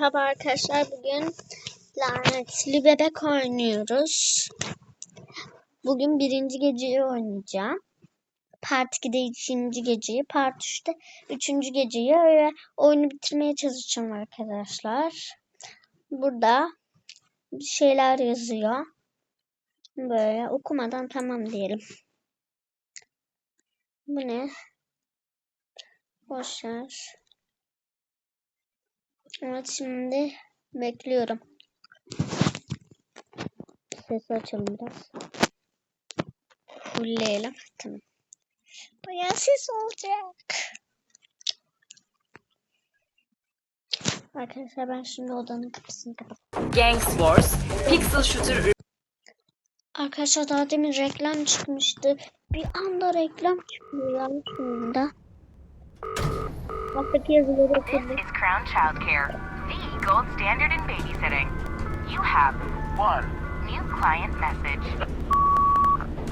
Merhaba arkadaşlar. Bugün lanetli bebek oynuyoruz. Bugün birinci geceyi oynayacağım. Part 2'de ikinci geceyi, Part 3'te üçüncü geceyi öyle oyunu bitirmeye çalışacağım arkadaşlar. Burada bir şeyler yazıyor. Böyle okumadan tamam diyelim. Bu ne? Boşver. Evet şimdi bekliyorum. Sesi açalım biraz. Fullleyelim. Tamam. Bayağı ses olacak. Arkadaşlar ben şimdi odanın kapısını kapatıyorum. Gang Wars, Pixel Shooter Arkadaşlar daha demin reklam çıkmıştı. Bir anda reklam çıkıyor ya This okudum. is Crown Childcare, the gold standard in babysitting. You have One. new client message.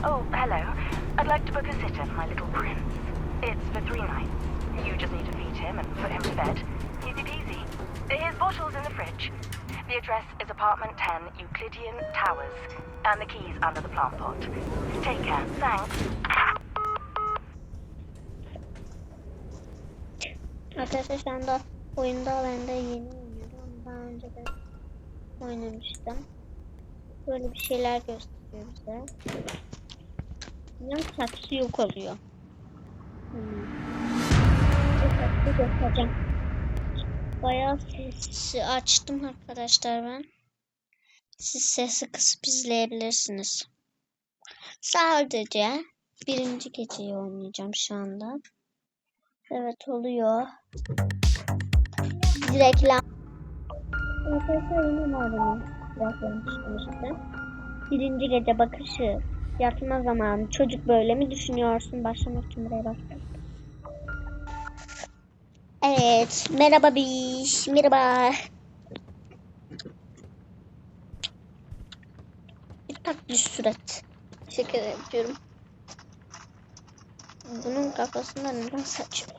Oh, hello. I'd like to book a sitter for my little prince. It's for three nights. You just need to feed him and put him to bed. Easy peasy. His bottle's in the fridge. The address is apartment 10, Euclidean Towers, and the key's under the plant pot. Take care. Thanks. Arkadaşlar şu anda oyunda de yeni oynuyorum. Daha önce de oynamıştım. Böyle bir şeyler gösteriyor bize. Yan taksi yok oluyor. Bu taksi göstereceğim. Bayağı sesi açtım arkadaşlar ben. Siz sesi kısıp izleyebilirsiniz. Sadece birinci geceyi oynayacağım şu anda. Evet oluyor. Reklam. Arkadaşlar yine. Reklam çıkmıştı. Birinci gece bakışı. Yatma zamanı. Çocuk böyle mi düşünüyorsun? Başlamak için buraya bastım. Evet. Merhaba biş. Merhaba. Bir tatlı surat. Teşekkür ediyorum. Bunun kafasında neden saç yok?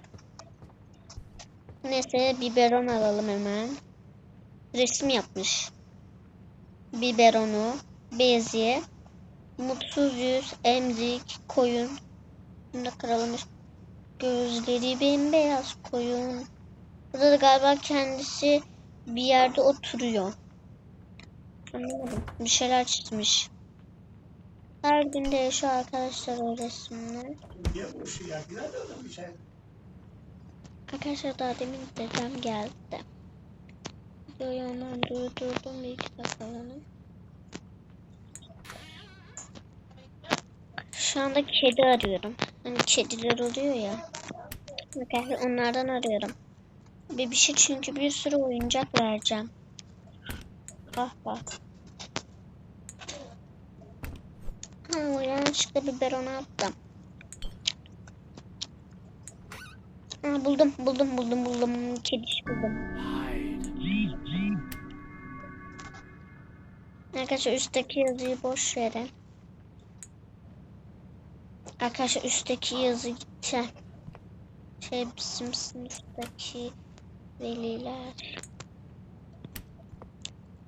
Neyse biberon alalım hemen. Resim yapmış. Biberonu, bezi, mutsuz yüz, emzik, koyun. Bunu da kıralım. Gözleri bembeyaz koyun. Burada da galiba kendisi bir yerde oturuyor. Anlamadım. Bir şeyler çizmiş. Her gün değişiyor arkadaşlar o resimler. Arkadaşlar daha demin dedem geldi. Videoyu hemen durdurdum bir iki. Şu anda kedi arıyorum. Hani kediler oluyor ya. Arkadaşlar onlardan arıyorum. Bir bir şey çünkü bir sürü oyuncak vereceğim. Bak bak. Ha, yanlışlıkla biberonu attım. Ha, buldum, buldum, buldum, buldum. Kediş buldum. Arkadaşlar üstteki yazıyı boş verin. Arkadaşlar üstteki yazı gitti. Şey bizim sınıftaki veliler.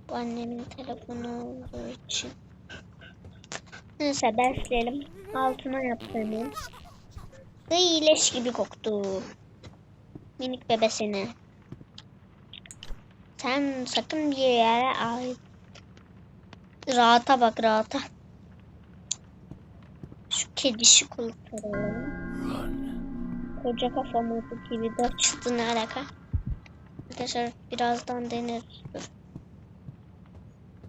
Bu annemin telefonu olduğu için. Neyse dersleyelim. Altına yaptım. Iy leş gibi koktu. Minik bebesini. Sen sakın bir yere ait. Rahata bak rahata. Şu kedişi kurtaralım. Koca kafa modu gibi de çıktı ne alaka? Arkadaşlar birazdan deneriz. Dur.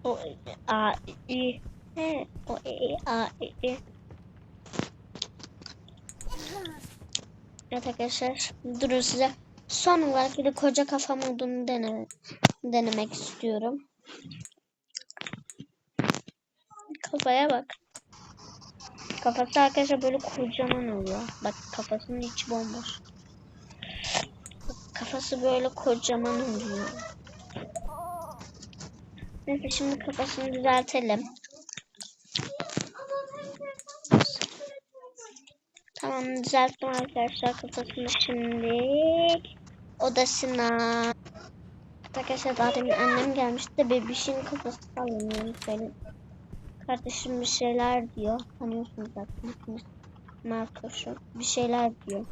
O a i he o e a i i. Evet arkadaşlar durun size son olarak bir de koca kafa modunu dene, denemek istiyorum. Kafaya bak. Kafası arkadaşlar böyle kocaman oluyor. Bak kafasının içi bomboş. Kafası böyle kocaman oluyor. Neyse şimdi kafasını düzeltelim. Tamam düzelttim arkadaşlar kafasını şimdi odasına. Arkadaşlar daha demin annem gelmişti de bebişin kafası sallanıyor. Böyle kardeşim bir şeyler diyor. Tanıyorsunuz zaten. Markoşu. Bir şeyler diyor.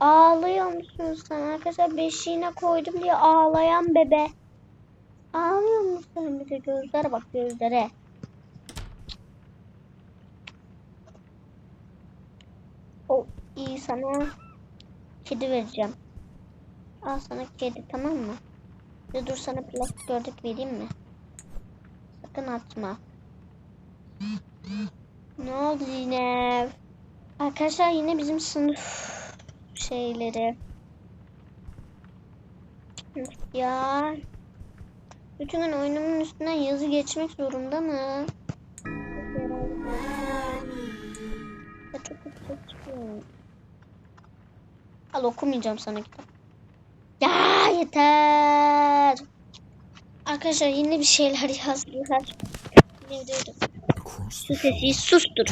Ağlıyor musun sen? Arkadaşlar beşiğine koydum diye ağlayan bebe. Ağlıyor musun? Bir de gözlere bak gözlere. O iyi sana kedi vereceğim. Al sana kedi tamam mı? Bir dur sana plastik ördek vereyim mi? Sakın atma. Ne oldu yine? Arkadaşlar yine bizim sınıf şeyleri. Ya. Bütün gün oyunumun üstünden yazı geçmek zorunda mı? Ya çok kötü çıkıyor. Al okumayacağım sana kitap. Ya yeter. Arkadaşlar yine bir şeyler yazdılar. Su sesi sustur.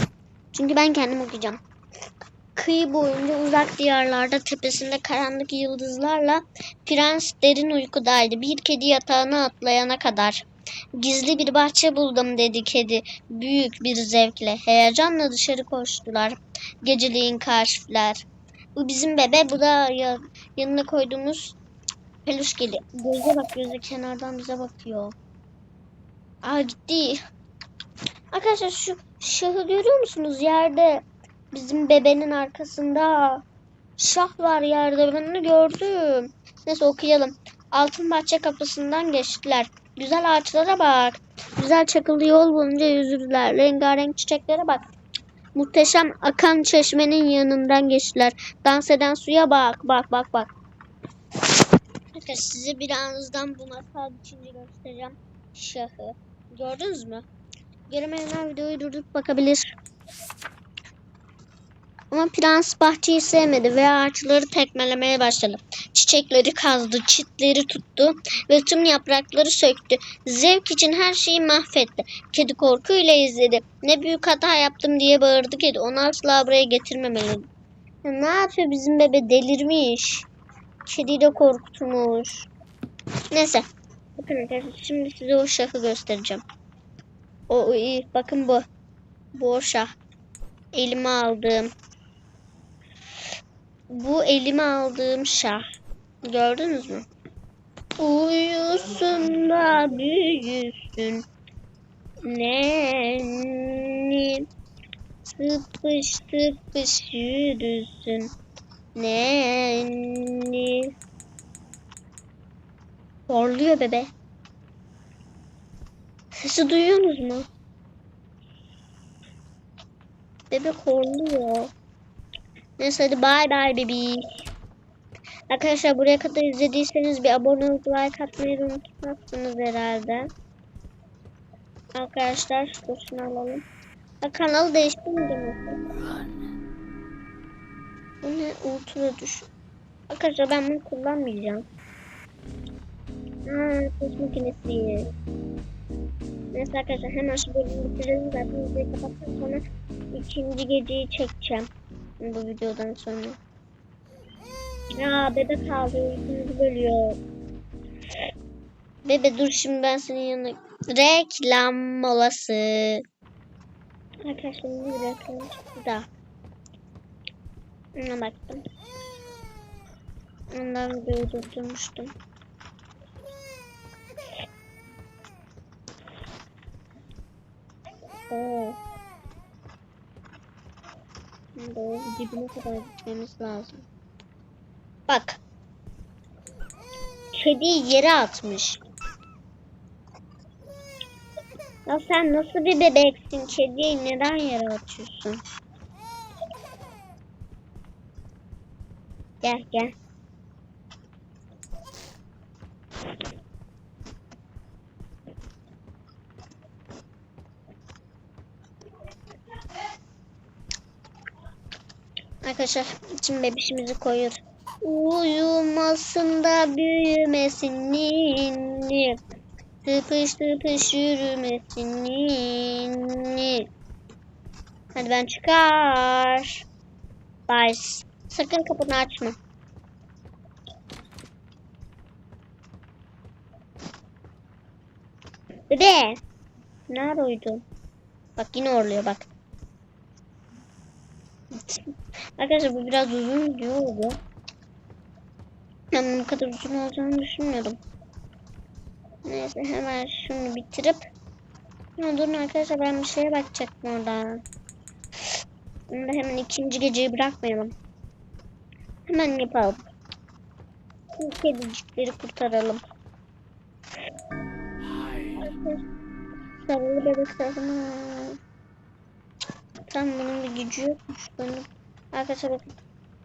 Çünkü ben kendim okuyacağım. Kıyı boyunca uzak diyarlarda tepesinde karanlık yıldızlarla prens derin uykudaydı. Bir kedi yatağına atlayana kadar. Gizli bir bahçe buldum dedi kedi büyük bir zevkle. Heyecanla dışarı koştular. Geceliğin kaşifler. Bu bizim bebe bu da ya, yanına koyduğumuz peluş kedi. Göze bak göze kenardan bize bakıyor. Aa gitti. Arkadaşlar şu şahı görüyor musunuz yerde? Bizim bebenin arkasında şah var yerde. Ben onu gördüm. Neyse okuyalım. Altın bahçe kapısından geçtiler. Güzel ağaçlara bak. Güzel çakıllı yol bulunca yüzürdüler. Rengarenk çiçeklere bak. Muhteşem akan çeşmenin yanından geçtiler. Dans eden suya bak. Bak bak bak. Arkadaşlar size birazdan bu masal biçince göstereceğim. Şahı. Gördünüz mü? Göremeyenler videoyu durdurup bakabilir. Ama prens bahçeyi sevmedi ve ağaçları tekmelemeye başladı. Çiçekleri kazdı, çitleri tuttu ve tüm yaprakları söktü. Zevk için her şeyi mahvetti. Kedi korkuyla izledi. Ne büyük hata yaptım diye bağırdı kedi. Onu asla buraya getirmemeliydim. Ya ne yapıyor bizim bebe delirmiş. Kediyi de korkutmuş. Neyse. Bakın şimdi size o şahı göstereceğim. O, iyi. Bakın bu. Bu o şah. Elime aldığım. Bu elime aldığım şah. Gördünüz mü? Uyusun da büyüsün. Nenni. Tıpış tıpış yürüsün. Nenni. Horluyor bebe. Sesi duyuyorsunuz mu? Bebek horluyor. Neyse hadi bay bay bebi. Arkadaşlar buraya kadar izlediyseniz bir abone olup like atmayı unutmazsınız herhalde. Arkadaşlar şunu alalım. Ha, kanalı değiştirmedim? Bu ne? Ultra düş. Arkadaşlar ben bunu kullanmayacağım. Ha, tost makinesi. Neyse arkadaşlar hemen şu bölümü bitirelim. Zaten videoyu kapattıktan sonra ikinci geceyi çekeceğim. Bu videodan sonra. Ya bebek ağlıyor. Ikinci bölüyor. Bebe dur şimdi ben senin yanına. Reklam molası. Arkadaşlar bir reklam çıktı da. Ona baktım. Ondan videoyu durdurmuştum. Oo. O dibine kadar gitmemiz lazım. Bak. Kediyi yere atmış. Ya sen nasıl bir bebeksin? Kediyi neden yere atıyorsun? Gel gel. Arkadaşlar için bebişimizi koyuyoruz. Uyumasın da büyümesin ninni. Tıpış tıpış yürümesin ninni. Hadi ben çıkar. Bye. Sakın kapını açma. Bebe. Nerede uyudun? Bak yine orluyor bak. Arkadaşlar bu biraz uzun video oldu. Ben bunun kadar uzun olacağını düşünmüyordum. Neyse hemen şunu bitirip ya durun arkadaşlar ben bir şeye bakacaktım orada. Bunu da hemen ikinci geceyi bırakmayalım. Hemen yapalım. Bu kedicikleri kurtaralım. Sarılı bebek sarma. Tam bunun bir gücü yokmuş. Benim... Arkadaşlar bakın.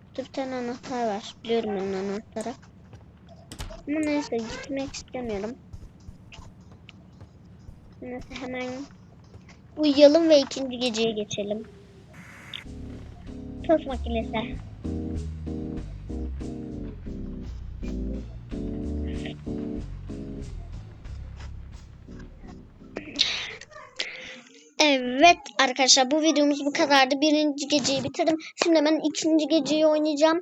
Burada bir tane anahtar var. Biliyorum ben anahtarı. Ama neyse gitmek istemiyorum. Neyse hemen uyuyalım ve ikinci geceye geçelim. Tost makinesi. Evet arkadaşlar bu videomuz bu kadardı. Birinci geceyi bitirdim. Şimdi hemen ikinci geceyi oynayacağım.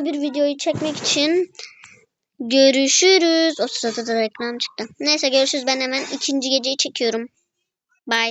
Öbür videoyu çekmek için görüşürüz. O sırada da reklam çıktı. Neyse görüşürüz. Ben hemen ikinci geceyi çekiyorum. Bye.